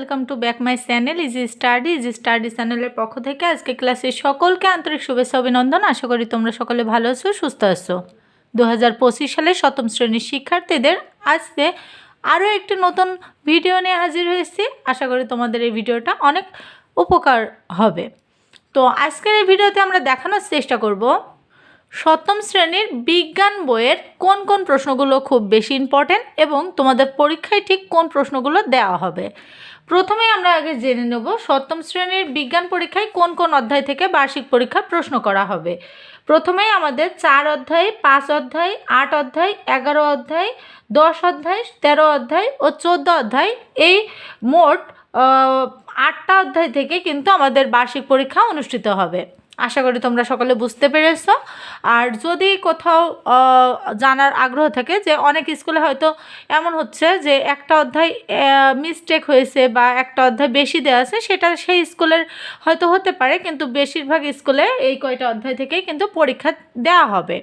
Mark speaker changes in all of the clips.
Speaker 1: Welcome to back my channel easy study easy study চ্যানেলের পক্ষ থেকে আজকে ক্লাসের সকলকে আন্তরিক শুভেচ্ছা অভিনন্দন। আশা করি তোমরা সকলে ভালো আছো, সুস্থ আছো। দু হাজার পঁচিশ সালে সপ্তম শ্রেণির শিক্ষার্থীদের আজকে আরও একটি নতুন ভিডিও নিয়ে হাজির হয়েছি। আশা করি তোমাদের এই ভিডিওটা অনেক উপকার হবে। তো আজকের এই ভিডিওতে আমরা দেখানোর চেষ্টা করব, সপ্তম শ্রেণির বিজ্ঞান বইয়ের কোন কোন প্রশ্নগুলো খুব বেশি ইম্পর্ট্যান্ট এবং তোমাদের পরীক্ষায় ঠিক কোন প্রশ্নগুলো দেওয়া হবে। প্রথমে আমরা আগে জেনে নেব সপ্তম শ্রেণির বিজ্ঞান পরীক্ষায় কোন কোন অধ্যায় থেকে বার্ষিক পরীক্ষা প্রশ্ন করা হবে। প্রথমে আমাদের চার অধ্যায়, পাঁচ অধ্যায়, আট অধ্যায়, এগারো অধ্যায়, দশ অধ্যায়, তেরো অধ্যায় ও চোদ্দ অধ্যায় এই মোট আটটা অধ্যায় থেকে কিন্তু আমাদের বার্ষিক পরীক্ষা অনুষ্ঠিত হবে। আশা করি তোমরা সকলে বুঝতে পেরেছ। আর যদি কোথাও জানার আগ্রহ থাকে যে অনেক স্কুলে হয়তো এমন হচ্ছে যে একটা অধ্যায় মিস্টেক হয়েছে বা একটা অধ্যায় বেশি দেওয়া আছে সেটা সেই স্কুলের হয়তো হতে পারে কিন্তু বেশিরভাগ স্কুলে এই কয়টা অধ্যায় থেকেই কিন্তু পরীক্ষা দেওয়া হবে।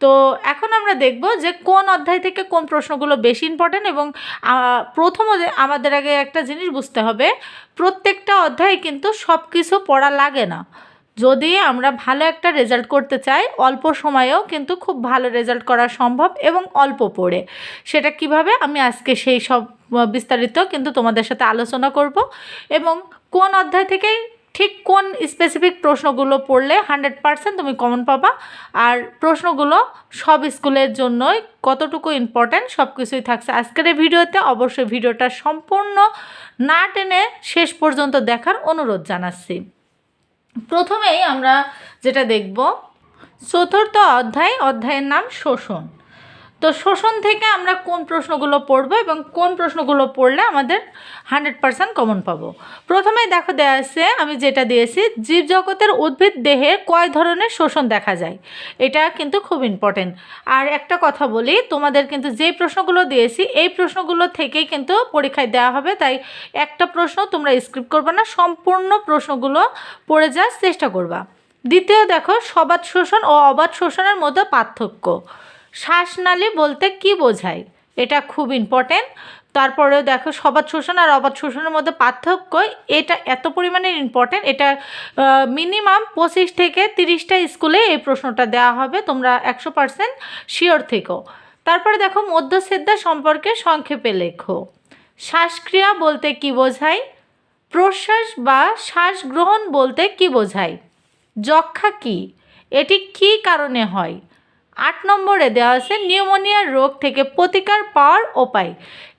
Speaker 1: তো এখন আমরা দেখব যে কোন অধ্যায় থেকে কোন প্রশ্নগুলো বেশি ইম্পর্ট্যান্ট এবং আহ, প্রথমত আমাদের আগে একটা জিনিস বুঝতে হবে প্রত্যেকটা অধ্যায় কিন্তু সব কিছু পড়া লাগে না। যদি আমরা ভালো একটা রেজাল্ট করতে চাই, অল্প সময়েও কিন্তু খুব ভালো রেজাল্ট করা সম্ভব এবং অল্প পড়ে। সেটা কীভাবে? আমি আজকে সেই সব বিস্তারিত কিন্তু তোমাদের সাথে আলোচনা করব এবং কোন অধ্যায় থেকে ঠিক কোন স্পেসিফিক প্রশ্নগুলো পড়লে হান্ড্রেড পারসেন্ট তুমি কমন পাবা আর প্রশ্নগুলো সব স্কুলের জন্যই কতটুকু ইম্পর্ট্যান্ট সব কিছুই থাকছে। আজকের এই ভিডিওতে অবশ্যই ভিডিওটা সম্পূর্ণ না টেনে শেষ পর্যন্ত দেখার অনুরোধ জানাচ্ছি। প্রথমেই আমরা যেটা দেখব চতুর্থ অধ্যায় অধ্যায়ের নাম শোষণ। তো শোষণ থেকে আমরা কোন প্রশ্নগুলো পড়ব এবং কোন প্রশ্নগুলো পড়লে আমাদের হান্ড্রেড পার্সেন্ট কমন পাবো। প্রথমেই দেখো দেওয়া আছে, আমি যেটা দিয়েছি, জীবজগতের উদ্ভিদ দেহের কয় ধরনের শোষণ দেখা যায়? এটা কিন্তু খুব ইম্পর্টেন্ট আর একটা কথা বলি, তোমাদের কিন্তু যে প্রশ্নগুলো দিয়েছি, এই প্রশ্নগুলো থেকেই কিন্তু পরীক্ষায় দেওয়া হবে, তাই একটা প্রশ্ন তোমরা স্ক্রিপ্ট করবে না, সম্পূর্ণ প্রশ্নগুলো পড়ে যাওয়ার চেষ্টা করবা। দ্বিতীয় দেখো সবাদ শোষণ ও অবাধ শোষণের মধ্যে পার্থক্য। শ্বাসনালী বলতে কি বোঝায়? এটা খুব ইম্পর্টেন্ট তারপরেও দেখো সবাদ শোষণ আর অবাধ শোষণের মধ্যে পার্থক্য, এটা এত পরিমাণে ইম্পর্টেন্ট এটা মিনিমাম পঁচিশ থেকে তিরিশটা স্কুলে এই প্রশ্নটা দেওয়া হবে, তোমরা একশো পার্সেন্ট শিওর থেকো। তারপরে দেখো মধ্যচ্ছেদা সম্পর্কে সংক্ষেপে লেখো। শ্বাসক্রিয়া বলতে কি বোঝায়? প্রশ্বাস বা শ্বাস গ্রহণ বলতে কি বোঝায়? যক্ষা কি? এটি কি কারণে হয়? আট নম্বরে দেওয়া আছে নিউমোনিয়ার রোগ থেকে প্রতিকার পাওয়ার উপায়।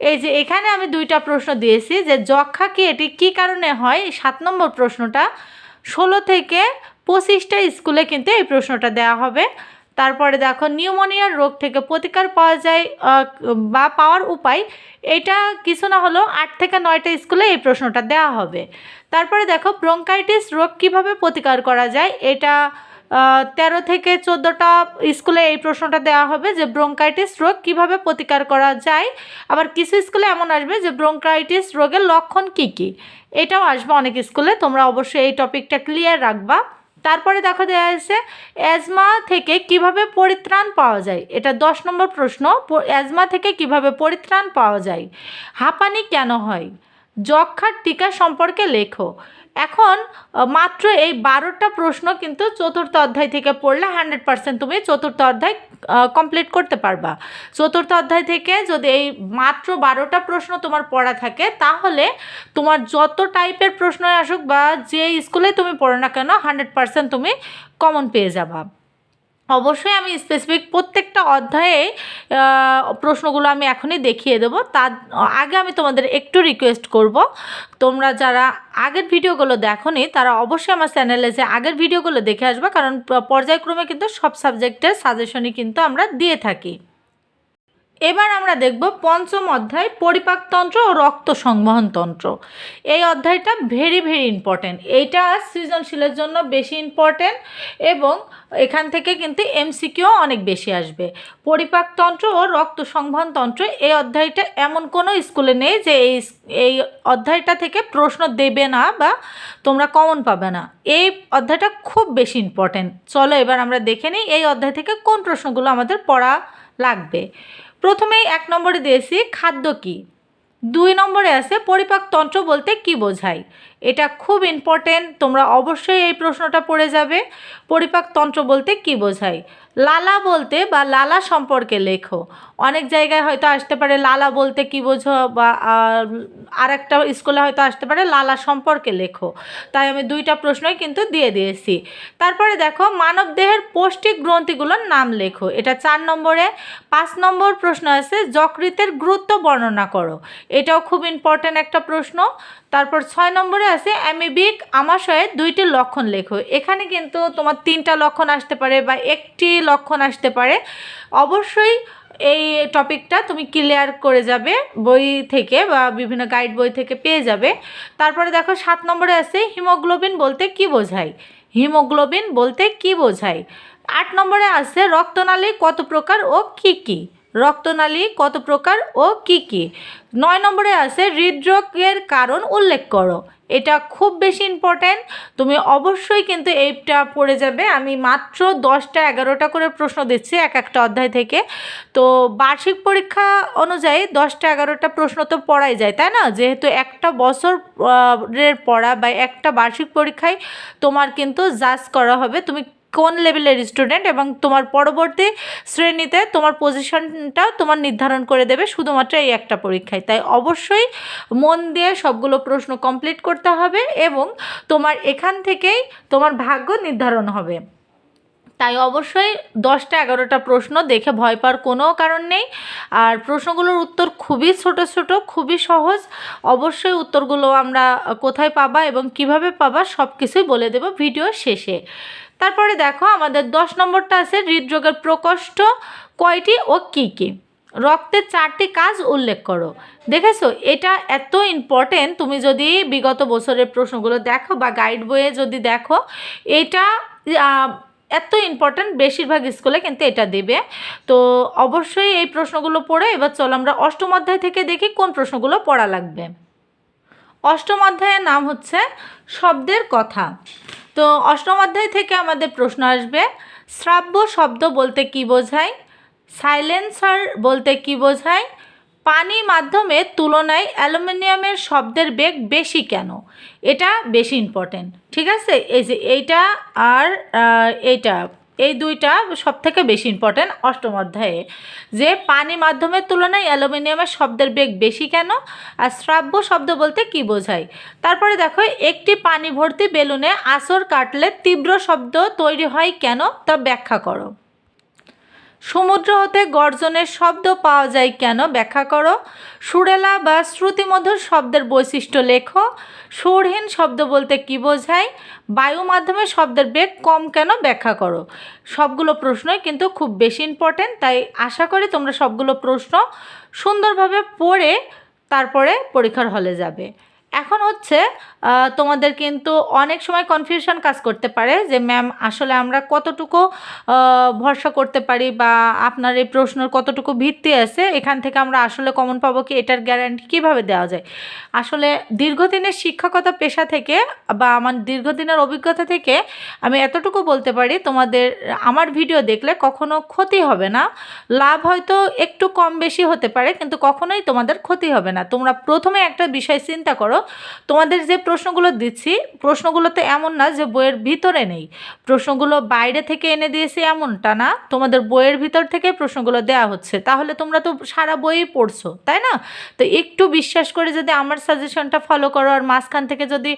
Speaker 1: এই যে এখানে আমি দুইটা প্রশ্ন দিয়েছি যে যক্ষা কি, এটি কি কারণে হয়? সাত নম্বর প্রশ্নটা ষোলো থেকে পঁচিশটা স্কুলে কিন্তু এই প্রশ্নটা দেওয়া হবে। তারপরে দেখো নিউমোনিয়ার রোগ থেকে প্রতিকার পাওয়া যায় বা পাওয়ার উপায়, এটা কিছু না হলেও আট থেকে নয়টা স্কুলে এই প্রশ্নটা দেওয়া হবে। তারপরে দেখো, ব্রঙ্কাইটিস রোগ কীভাবে প্রতিকার করা যায়? এটা তেরো থেকে চোদ্দোটা স্কুলে এই প্রশ্নটা দেওয়া হবে যে ব্রঙ্কাইটিস রোগ কীভাবে প্রতিকার করা যায়? আবার কিছু স্কুলে এমন আসবে যে ব্রঙ্কাইটিস রোগের লক্ষণ কি কি? এটাও আসবে অনেক স্কুলে, তোমরা অবশ্যই এই টপিকটা ক্লিয়ার রাখবা। তারপরে দেখো দেওয়া আছে অ্যাজমা থেকে কীভাবে পরিত্রাণ পাওয়া যায়? এটা দশ নম্বর প্রশ্ন অ্যাজমা থেকে কীভাবে পরিত্রাণ পাওয়া যায়? হাঁপানি কেন হয়? যক্ষার টিকা সম্পর্কে লেখো। এখন মাত্র এই বারোটা প্রশ্ন কিন্তু চতুর্থ অধ্যায় থেকে পড়লে হান্ড্রেড পার্সেন্ট তুমি চতুর্থ অধ্যায় কমপ্লিট করতে পারবা। চতুর্থ অধ্যায় থেকে যদি এই মাত্র বারোটা প্রশ্ন তোমার পড়া থাকে, তাহলে তোমার যত টাইপের প্রশ্ন আসুক বা যে স্কুলে তুমি পড়ো না কেন, হান্ড্রেড পার্সেন্ট তুমি কমন পেয়ে যাবা। অবশ্যই আমি স্পেসিফিক প্রত্যেকটা অধ্যায়ে প্রশ্নগুলো আমি এখনই দেখিয়ে দেবো। তার, আগে আমি তোমাদের একটু রিকোয়েস্ট করব। তোমরা যারা আগের ভিডিওগুলো দেখোনি, তারা অবশ্যই আমার চ্যানেলে যে আগের ভিডিওগুলো দেখে আসবে, কারণ পর্যায়ক্রমে কিন্তু সব সাবজেক্টের সাজেশনই কিন্তু আমরা দিয়ে থাকি। এবার আমরা দেখব পঞ্চম অধ্যায়, পরিপাকতন্ত্র ও রক্ত সংবহনতন্ত্র এই অধ্যায়টা ভেরি ভেরি ইম্পর্ট্যান্ট এইটা সৃজনশীলের জন্য বেশি ইম্পর্ট্যান্ট এবং এখান থেকে কিন্তু এমসিকিউ অনেক বেশি আসবে। পরিপাকতন্ত্র ও রক্ত সংবহনতন্ত্র এই অধ্যায়টা এমন কোনো স্কুলে নেই যে এই এই অধ্যায়টা থেকে প্রশ্ন দেবে না বা তোমরা কমন পাবে না। এই অধ্যায়টা খুব বেশি ইম্পর্ট্যান্ট চলো এবার আমরা দেখে নিই এই অধ্যায় থেকে কোন প্রশ্নগুলো আমাদের পড়া লাগবে। প্রথমেই এক নম্বরে দিয়েছি খাদ্য কী? দুই নম্বরে আছে পরিপাকতন্ত্র বলতে কি বোঝায়? এটা খুব ইম্পর্টেন্ট তোমরা অবশ্যই এই প্রশ্নটা পড়ে যাবে। পরিপাকতন্ত্র বলতে কি বোঝায়? লালা বলতে বা লালা সম্পর্কে লেখো। অনেক জায়গায় হয়তো আসতে পারে লালা বলতে কি বোঝো বা আর একটা স্কুলে হয়তো আসতে পারে লালা সম্পর্কে লেখো। তাই আমি দুইটা প্রশ্নই কিন্তু দিয়ে দিয়েছি। তারপরে দেখো, মানব দেহের পৌষ্টিক গ্রন্থিগুলোর নাম লেখো। এটা চার নম্বরে। পাঁচ নম্বর প্রশ্ন আছে, যকৃতের গুরুত্ব বর্ণনা করো। এটাও খুব ইম্পর্ট্যান্ট একটা প্রশ্ন। তারপর ছয় নম্বরে আছে অ্যামিবিক আমাশয়ের দুইটি লক্ষণ লেখো। এখানে কিন্তু তোমার তিনটা লক্ষণ আসতে পারে বা একটি লক্ষণ আসতে পারে। অবশ্যই এই টপিকটা তুমি ক্লিয়ার করে যাবে, বই থেকে বা বিভিন্ন গাইড বই থেকে পেয়ে যাবে। তারপরে দেখো সাত নম্বরে আছে হিমোগ্লোবিন বলতে কি বোঝায়? হিমোগ্লোবিন বলতে কি বোঝায়? আট নম্বরে আছে রক্তনালী কত প্রকার ও কি কি? রক্তনালী কত প্রকার ও কি কি? নয় নম্বরে আছে হৃদরোগের কারণ উল্লেখ করো। এটা খুব বেশি ইম্পর্ট্যান্ট তুমি অবশ্যই কিন্তু এইটা পড়ে যাবে। আমি মাত্র দশটা এগারোটা করে প্রশ্ন দিচ্ছি এক একটা অধ্যায় থেকে। তো বার্ষিক পরীক্ষা অনুযায়ী দশটা এগারোটা প্রশ্ন তো পড়াই যায়, তাই না? যেহেতু একটা বছর পড়া বা একটা বার্ষিক পরীক্ষায় তোমার কিন্তু জাজ করা হবে। তুমি কোন লেভেলের স্টুডেন্ট এবং তোমার পরবর্তী শ্রেণীতে তোমার পজিশনটা তোমার নির্ধারণ করে দেবে শুধুমাত্র এই একটা পরীক্ষায়। তাই অবশ্যই মন দিয়ে সবগুলো প্রশ্ন কমপ্লিট করতে হবে এবং তোমার এখান থেকেই তোমার ভাগ্য নির্ধারণ হবে। তাই অবশ্যই দশটা এগারোটা প্রশ্ন দেখে ভয় পাওয়ার কোনো কারণ নেই। আর প্রশ্নগুলোর উত্তর খুবই ছোট ছোট, খুবই সহজ। অবশ্যই উত্তরগুলো আমরা কোথায় পাবা এবং কীভাবে পাবা সব কিছুই বলে দেব ভিডিও শেষে। তারপরে দেখো আমাদের দশ নম্বরটা আছে হৃদরোগের প্রকোষ্ঠ কয়টি ও কী কী? রক্তের চারটি কাজ উল্লেখ করো। দেখেছ? এটা এত ইম্পর্টেন্ট তুমি যদি বিগত বছরের প্রশ্নগুলো দেখো বা গাইড বইয়ে যদি দেখো, এটা এত ইম্পর্ট্যান্ট বেশিরভাগ স্কুলে কিন্তু এটা দেবে। তো অবশ্যই এই প্রশ্নগুলো পড়ে, এবার চলো আমরা অষ্টম অধ্যায় থেকে দেখি কোন প্রশ্নগুলো পড়া লাগবে। অষ্টম অধ্যায়ের নাম হচ্ছে শব্দের কথা। তো অষ্টম অধ্যায় থেকে আমাদের প্রশ্ন আসবে, শ্রাব্য শব্দ বলতে কি বোঝায়? সাইলেন্সার বলতে কি বোঝায়? পানি মাধ্যমে তুলনায় অ্যালুমিনিয়ামের শব্দের বেগ বেশি কেন? এটা বেশি ইম্পর্টেন্ট ঠিক আছে? এই যে এইটা আর এইটা এই দুইটা সবথেকে বেশি ইম্পর্ট্যান্ট অষ্টম অধ্যায়ে। যে পানি মাধ্যমের তুলনায় অ্যালুমিনিয়ামের শব্দের বেগ বেশি কেন? আর শ্রাব্য শব্দ বলতে কি বোঝায়? তারপরে দেখো, একটি পানি ভর্তি বেলুনে আসর কাটলে তীব্র শব্দ তৈরি হয় কেন? তা ব্যাখ্যা করো। সমুদ্র হতে গর্জনের শব্দ পাওয়া যায় কেন? ব্যাখ্যা করো। সুরেলা বা শ্রুতিমধুর শব্দের বৈশিষ্ট্য লেখো। সুরহীন শব্দ বলতে কী বোঝায়? বায়ু মাধ্যমে শব্দের বেগ কম কেন? ব্যাখ্যা করো। সবগুলো প্রশ্নই কিন্তু খুব বেশি ইম্পর্টেন্ট তাই আশা করি তোমরা সবগুলো প্রশ্ন সুন্দরভাবে পড়ে তারপরে পরীক্ষার হলে যাবে। এখন হচ্ছে তোমাদের কিন্তু অনেক সময় কনফিউশন কাজ করতে পারে যে ম্যাম আসলে আমরা কতটুকু ভরসা করতে পারি বা আপনার এই প্রশ্নের কতটুকু ভিত্তি আছে? এখান থেকে আমরা আসলে কমন পাবো কি? এটার গ্যারান্টি কীভাবে দেওয়া যায়? আসলে দীর্ঘদিনের শিক্ষকতা পেশা থেকে বা আমার দীর্ঘদিনের অভিজ্ঞতা থেকে আমি এতটুকু বলতে পারি, তোমাদের আমার ভিডিও দেখলে কখনো ক্ষতি হবে না। লাভ হয়তো একটু কম বেশি হতে পারে, কিন্তু কখনোই তোমাদের ক্ষতি হবে না। তোমরা প্রথমে একটা বিষয় চিন্তা করো তোমাদের যে প্রশ্নগুলো দিচ্ছি, প্রশ্নগুলো তো এমন না যে বইয়ের ভিতরে নেই। প্রশ্নগুলো বাইরে থেকে এনে দিয়েছি এমনটা না, তোমাদের বইয়ের ভিতর থেকে প্রশ্নগুলো দেওয়া হচ্ছে। তাহলে তোমরা তো সারা বইই পড়ছো, তাই না? তো একটু বিশ্বাস করে যদি আমার সাজেশনটা ফলো করো আর মাঝখান থেকে যদি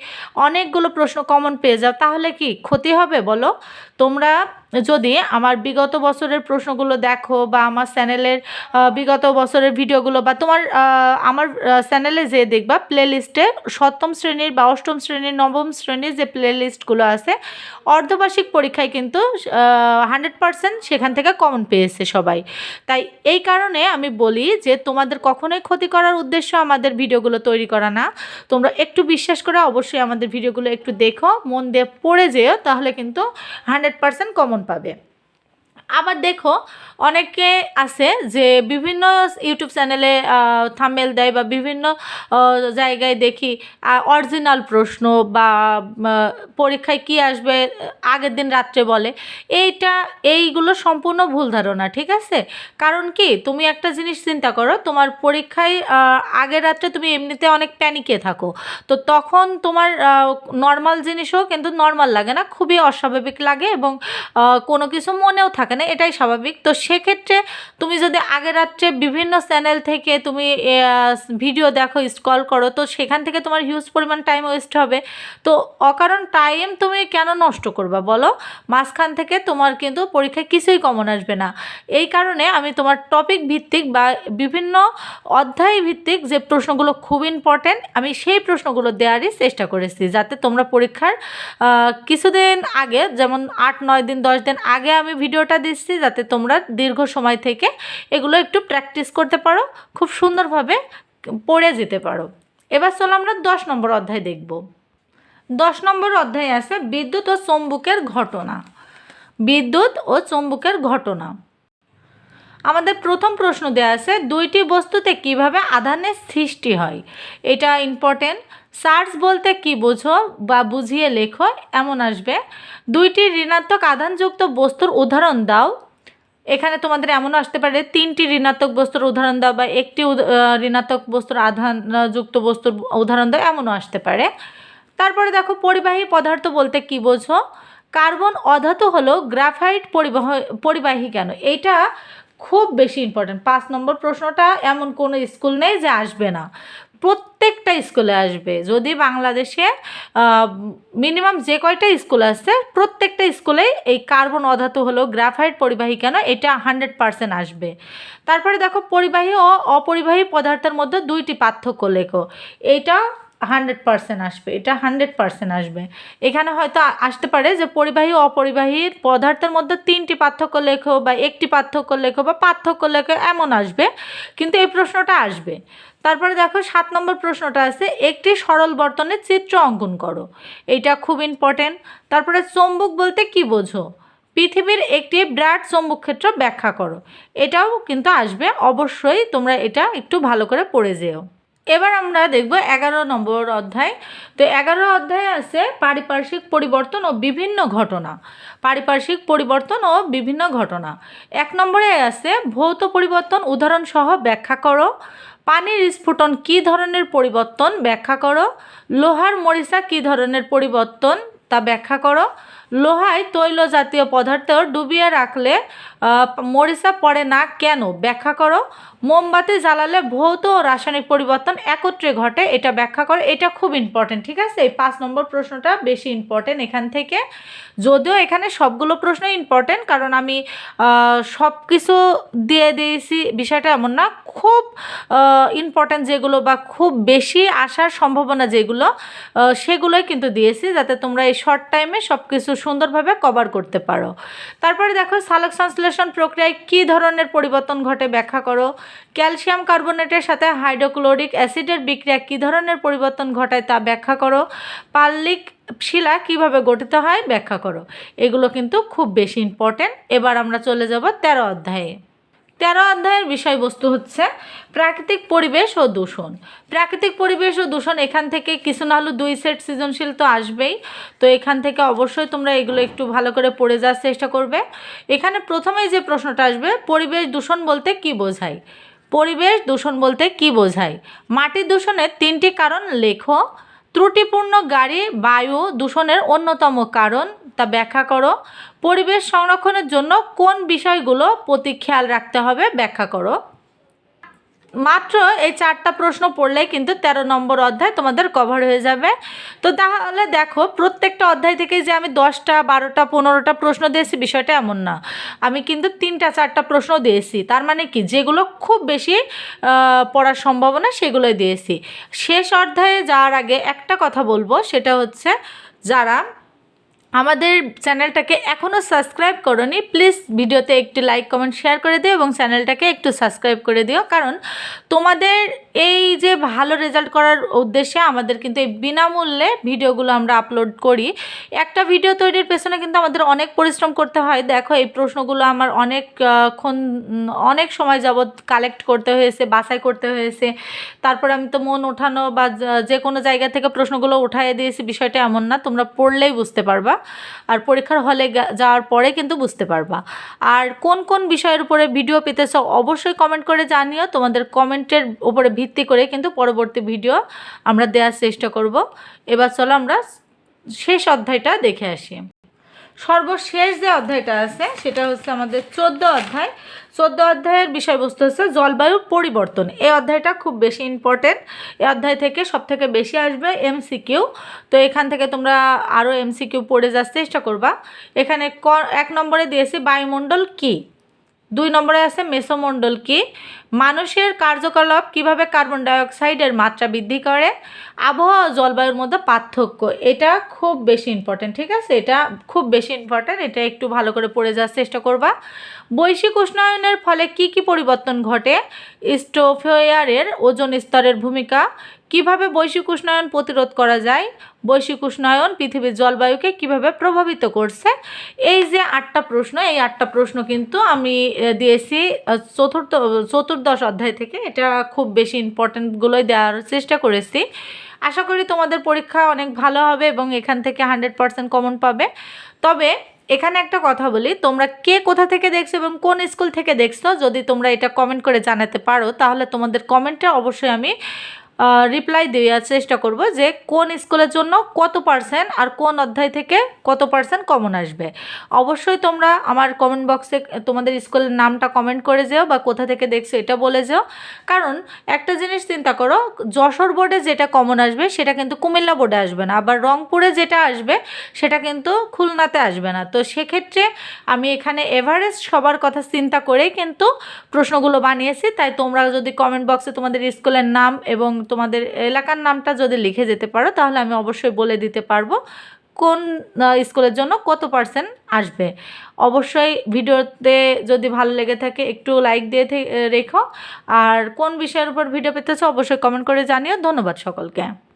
Speaker 1: অনেকগুলো প্রশ্ন কমন পেয়ে যাও, তাহলে কি ক্ষতি হবে বলো? তোমরা যদি আমার বিগত বছরের প্রশ্নগুলো দেখো বা আমার চ্যানেলের বিগত বছরের ভিডিওগুলো বা তোমার আমার চ্যানেলে যে দেখবা প্লে লিস্টে সপ্তম শ্রেণির বা অষ্টম শ্রেণির, নবম শ্রেণির যে প্লে লিস্টগুলো আছে, অর্ধবার্ষিক পরীক্ষায় কিন্তু হান্ড্রেড পারসেন্ট সেখান থেকে কমন পেয়েছে সবাই। তাই এই কারণে আমি বলি যে তোমাদের কখনোই ক্ষতি করার উদ্দেশ্য আমাদের ভিডিওগুলো তৈরি করা না। তোমরা একটু বিশ্বাস করে অবশ্যই আমাদের ভিডিওগুলো একটু দেখো, মন দিয়ে পড়ে যেও, তাহলে কিন্তু হান্ড্রেড পারসেন্ট কমন পাবে। আবার দেখো, অনেকে আছে যে বিভিন্ন ইউটিউব চ্যানেলে থামেল দেয় বা বিভিন্ন জায়গায় দেখি অরিজিনাল প্রশ্ন বা পরীক্ষায় কি আসবে, আগের দিন রাত্রে বলে। এইটা, এইগুলো সম্পূর্ণ ভুল ধারণা, ঠিক আছে? কারণ কি, তুমি একটা জিনিস চিন্তা করো, তোমার পরীক্ষায় আগের রাত্রে তুমি এমনিতে অনেক প্যানিকে থাকো। তো তখন তোমার নর্মাল জিনিসও কিন্তু নর্মাল লাগে না, খুবই অস্বাভাবিক লাগে এবং কোনো কিছু মনেও থাকে না, এটাই স্বাভাবিক। তো সেক্ষেত্রে তুমি যদি আগের রাত্রে বিভিন্ন চ্যানেল থেকে তুমি ভিডিও দেখো, স্ক্রল করো, তো সেখান থেকে তোমার হিউজ পরিমাণ টাইম ওয়েস্ট হবে। তো অকারণ টাইম তুমি কেন নষ্ট করবা বলো? মাঝখান থেকে তোমার কিন্তু পরীক্ষায় কিছুই কমন আসবে না। এই কারণে আমি তোমার টপিক ভিত্তিক বা বিভিন্ন অধ্যায় ভিত্তিক যে প্রশ্নগুলো খুব ইম্পর্ট্যান্ট আমি সেই প্রশ্নগুলো দেওয়ারই চেষ্টা করেছি, যাতে তোমরা পরীক্ষার কিছুদিন আগে, যেমন আট, নয় দিন, দশ দিন আগে আমি ভিডিওটা দিচ্ছি যাতে তোমরা দীর্ঘ সময় থেকে এগুলো একটু প্র্যাকটিস করতে পারো, খুব সুন্দরভাবে পড়ে যেতে পারো। এবার চলো আমরা দশ নম্বর অধ্যায় দেখব। দশ নম্বর অধ্যায় আছে বিদ্যুৎ ও চম্বুকের ঘটনা। বিদ্যুৎ ও চম্বুকের ঘটনা। আমাদের প্রথম প্রশ্ন দেওয়া আছে, দুইটি বস্তুতে কীভাবে আধানের সৃষ্টি হয়? এটা ইম্পর্টেন্ট চার্জ বলতে কি বোঝো বা বুঝিয়ে লেখো, এমন আসবে। দুইটি ঋণাত্মক আধানযুক্ত বস্তুর উদাহরণ দাও। এখানে তোমাদের এমনও আসতে পারে, তিনটি ঋণাত্মক বস্তুর উদাহরণ দাও বা একটি ঋণাত্মক বস্তুর আধানযুক্ত বস্তুর উদাহরণ দাও, এমনও আসতে পারে। তারপরে দেখো, পরিবাহী পদার্থ বলতে কি বোঝো? কার্বন অধাতু হলো গ্রাফাইট পরিবাহ, পরিবাহী কেন? এইটা খুব বেশি ইম্পর্টেন্ট পাঁচ নম্বর প্রশ্নটা, এমন কোনো স্কুল নেই যে আসবে না। প্রত্যেকটা স্কুলে আসবে। যদি বাংলাদেশে মিনিমাম যে কয়টা স্কুল আছে, প্রত্যেকটা স্কুলেই এই কার্বন অধাতু হলো গ্রাফাইট পরিবাহী কেন এটা হান্ড্রেড পার্সেন্ট আসবে। তারপরে দেখো, পরিবাহী ও অপরিবাহী পদার্থের মধ্যে দুইটি পার্থক্য লেখো। এইটা হান্ড্রেড পার্সেন্ট আসবে, এটা হান্ড্রেড পার্সেন্ট আসবে। এখানে হয়তো আসতে পারে যে পরিবাহী অপরিবাহীর পদার্থের মধ্যে তিনটি পার্থক্য লেখো বা একটি পার্থক্য লেখো বা পার্থক্য লেখো, এমন আসবে। কিন্তু এই প্রশ্নটা আসবে। তারপরে দেখো সাত নম্বর প্রশ্নটা আছে, একটি সরল বর্তনের চিত্র অঙ্কন করো। এইটা খুব ইম্পর্টেন্ট তারপরে চৌম্বক বলতে কি বোঝো? পৃথিবীর একটি বিরাট চৌম্বক ক্ষেত্র ব্যাখ্যা করো। এটাও কিন্তু আসবে। অবশ্যই তোমরা এটা একটু ভালো করে পড়ে যেও। এবার আমরা দেখব এগারো নম্বর অধ্যায়। তো এগারো অধ্যায় আছে পারিপার্শ্বিক পরিবর্তন ও বিভিন্ন ঘটনা। পারিপার্শ্বিক পরিবর্তন ও বিভিন্ন ঘটনা। এক নম্বরে আছে ভৌত পরিবর্তন উদাহরণসহ ব্যাখ্যা করো। পানির স্ফুটন কী ধরনের পরিবর্তন ব্যাখ্যা করো। লোহার মরিচা কী ধরনের পরিবর্তন তা ব্যাখ্যা করো। লোহায় তৈল জাতীয় পদার্থ ডুবিয়ে রাখলে মরিচা পড়ে না কেন? ব্যাখ্যা করো। মোমবাতি জ্বালালে ভৌত ও রাসায়নিক পরিবর্তন একত্রে ঘটে, এটা ব্যাখ্যা করো। এটা খুব ইম্পর্টেন্ট ঠিক আছে? এই পাঁচ নম্বর প্রশ্নটা বেশি ইম্পর্টেন্ট এখান থেকে। যদিও এখানে সবগুলো প্রশ্ন ইম্পর্টেন্ট কারণ আমি সব কিছু দিয়ে দিয়েছি, বিষয়টা এমন না। খুব ইম্পর্টেন্ট যেগুলো বা খুব বেশি আসার সম্ভাবনা যেগুলো সেগুলোই কিন্তু দিয়েছি, যাতে তোমরা এই শর্ট টাইমে সব কিছু সুন্দরভাবে কভার করতে পারো। তারপরে দেখো, সালক সংশ্লেষণ প্রক্রিয়ায় কী ধরনের পরিবর্তন ঘটে ব্যাখ্যা করো। ক্যালসিয়াম কার্বোনেটের সাথে হাইড্রোক্লোরিক অ্যাসিডের বিক্রিয়া কী ধরনের পরিবর্তন ঘটায় তা ব্যাখ্যা করো। পাল্লিক শিলা কীভাবে গঠিত হয় ব্যাখ্যা করো। এগুলো কিন্তু খুব বেশি ইম্পর্টেন্ট এবার আমরা চলে যাব তেরো অধ্যায়ে। তেরো অধ্যায়ের বিষয়বস্তু হচ্ছে প্রাকৃতিক পরিবেশ ও দূষণ। প্রাকৃতিক পরিবেশ ও দূষণ এখান থেকে কিছু না হলেও দুই সেট সৃজনশীল তো আসবেই। তো এখান থেকে অবশ্যই তোমরা এগুলো একটু ভালো করে পড়ে যাওয়ার চেষ্টা করবে। এখানে প্রথমেই যে প্রশ্নটা আসবে, পরিবেশ দূষণ বলতে কি বোঝায়? পরিবেশ দূষণ বলতে কি বোঝায়? মাটি দূষণের তিনটি কারণ লেখো। ত্রুটিপূর্ণ গাড়ি, বায়ু দূষণের অন্যতম কারণ তা ব্যাখ্যা করো। পরিবেশ সংরক্ষণের জন্য কোন বিষয়গুলো প্রতি খেয়াল রাখতে হবে ব্যাখ্যা করো। মাত্র এই চারটা প্রশ্ন পড়লেই কিন্তু তেরো নম্বর অধ্যায় তোমাদের কভার হয়ে যাবে। তো তাহলে দেখো, প্রত্যেকটা অধ্যায় থেকে যে আমি দশটা, বারোটা, পনেরোটা প্রশ্ন দিয়েছি, বিষয়টা এমন না। আমি কিন্তু তিনটা, চারটা প্রশ্ন দিয়েছি। তার মানে কি? যেগুলো খুব বেশি পড়ার সম্ভাবনা সেগুলোই দিয়েছি। শেষ অধ্যায়ে যাওয়ার আগে একটা কথা বলব, সেটা হচ্ছে যারা আমাদের চ্যানেলটাকে এখনও সাবস্ক্রাইব করনি, প্লিজ ভিডিওতে একটি লাইক, কমেন্ট, শেয়ার করে দিও এবং চ্যানেলটাকে একটু সাবস্ক্রাইব করে দিও। কারণ তোমাদের এই যে ভালো রেজাল্ট করার উদ্দেশ্যে আমাদের কিন্তু এই বিনামূল্যে ভিডিওগুলো আমরা আপলোড করি। একটা ভিডিও তৈরির পেছনে কিন্তু আমাদের অনেক পরিশ্রম করতে হয়। দেখো, এই প্রশ্নগুলো আমার অনেকক্ষণ অনেক সময় যাবৎ কালেক্ট করতে হয়েছে, বাছাই করতে হয়েছে। তারপরে আমি তো মন ওঠানো বা, যে- কোনো জায়গা থেকে প্রশ্নগুলো উঠাইয়ে দিয়েছি, বিষয়টা এমন না, তোমরা পড়লেই বুঝতে পারবা। আর পরীক্ষার হলে যাওয়ার পরে কিন্তু বুঝতে পারবা। আর কোন কোন বিষয়ের উপরে ভিডিও পেতেছো অবশ্যই কমেন্ট করে জানিও। তোমাদের কমেন্টের উপরে ভিত্তি করে কিন্তু পরবর্তী ভিডিও আমরা দেওয়ার চেষ্টা করব। এবার চলো আমরা শেষ অধ্যায়টা দেখে আসি। সর্বশেষ যে অধ্যায়টা আছে, সেটা হচ্ছে আমাদের চোদ্দ অধ্যায়। চোদ্দ অধ্যায়ের বিষয়বস্তু হচ্ছে জলবায়ু পরিবর্তন। এই অধ্যায়টা খুব বেশি ইম্পর্টেন্ট এই অধ্যায় থেকে সব থেকে বেশি আসবে এমসিকিউ তো এখান থেকে তোমরা আরও এমসিকিউ পড়ে যাওয়ার চেষ্টা করবা। এখানে ক এক নম্বরে দিয়েছি বায়ুমণ্ডল কী? দুই নম্বরে আছে মেসোমণ্ডল কি মানুষের কার্যকলাপ কীভাবে কার্বন ডাইঅক্সাইডের মাত্রা বৃদ্ধি করে? আবহাওয়া জলবায়ুর মধ্যে পার্থক্য, এটা খুব বেশি ইম্পর্টেন্ট ঠিক আছে? এটা খুব বেশি ইম্পর্টেন্ট এটা একটু ভালো করে পড়ে যাওয়ার চেষ্টা করবা। বৈশ্বিক উষ্ণায়নের ফলে কি কি পরিবর্তন ঘটে? স্টোফেয়ারের ওজন স্তরের ভূমিকা কীভাবে বৈশ্বিক উষ্ণায়ন প্রতিরোধ করা যায়, বৈশ্বিক উষ্ণায়ন পৃথিবীর জলবায়ুকে কীভাবে প্রভাবিত করছে, এই যে আটটা প্রশ্ন, এই আটটা প্রশ্ন কিন্তু আমি দিয়েছি চতুর্থ, চতুর্দশ অধ্যায় থেকে, এটা খুব বেশি ইম্পর্টেন্টগুলোই দেওয়ার চেষ্টা করেছি। আশা করি তোমাদের পরীক্ষা অনেক ভালো হবে এবং এখান থেকে হান্ড্রেড পার্সেন্ট কমন পাবে। তবে এখানে একটা কথা বলি, তোমরা কে কোথা থেকে দেখছ এবং কোন স্কুল থেকে দেখছ, যদি তোমরা এটা কমেন্ট করে জানাতে পারো, তাহলে তোমাদের কমেন্টে অবশ্যই আমি রিপ্লাই দেওয়ার চেষ্টা করব যে কোন স্কুলের জন্য কত পার্সেন্ট আর কোন অধ্যায় থেকে কত পার্সেন্ট কমন আসবে। অবশ্যই তোমরা আমার কমেন্ট বক্সে তোমাদের স্কুলের নামটা কমেন্ট করে যেও বা কোথা থেকে দেখছ এটা বলে যেও। কারণ একটা জিনিস চিন্তা করো, যশোর বোর্ডে যেটা কমন আসবে সেটা কিন্তু কুমিল্লা বোর্ডে আসবে না, আবার রংপুরে যেটা আসবে সেটা কিন্তু খুলনাতে আসবে না। তো সেক্ষেত্রে আমি এখানে এভারেস্ট সবার কথা চিন্তা করেই কিন্তু প্রশ্নগুলো বানিয়েছি, তাই তোমরা যদি কমেন্ট বক্সে তোমাদের স্কুলের নাম এবং তোমাদের এলাকার নামটা যদি লিখে যেতে পারো, তাহলে আমি অবশ্যই বলে দিতে পারব কোন স্কুলের জন্য কত পার্সেন্ট আসবে। অবশ্যই ভিডিওতে যদি ভালো লেগে থাকে, একটু লাইক দিয়ে রেখো। আর কোন বিষয়ের উপর ভিডিও পেতেছো অবশ্যই কমেন্ট করে জানিও। ধন্যবাদ সকলকে।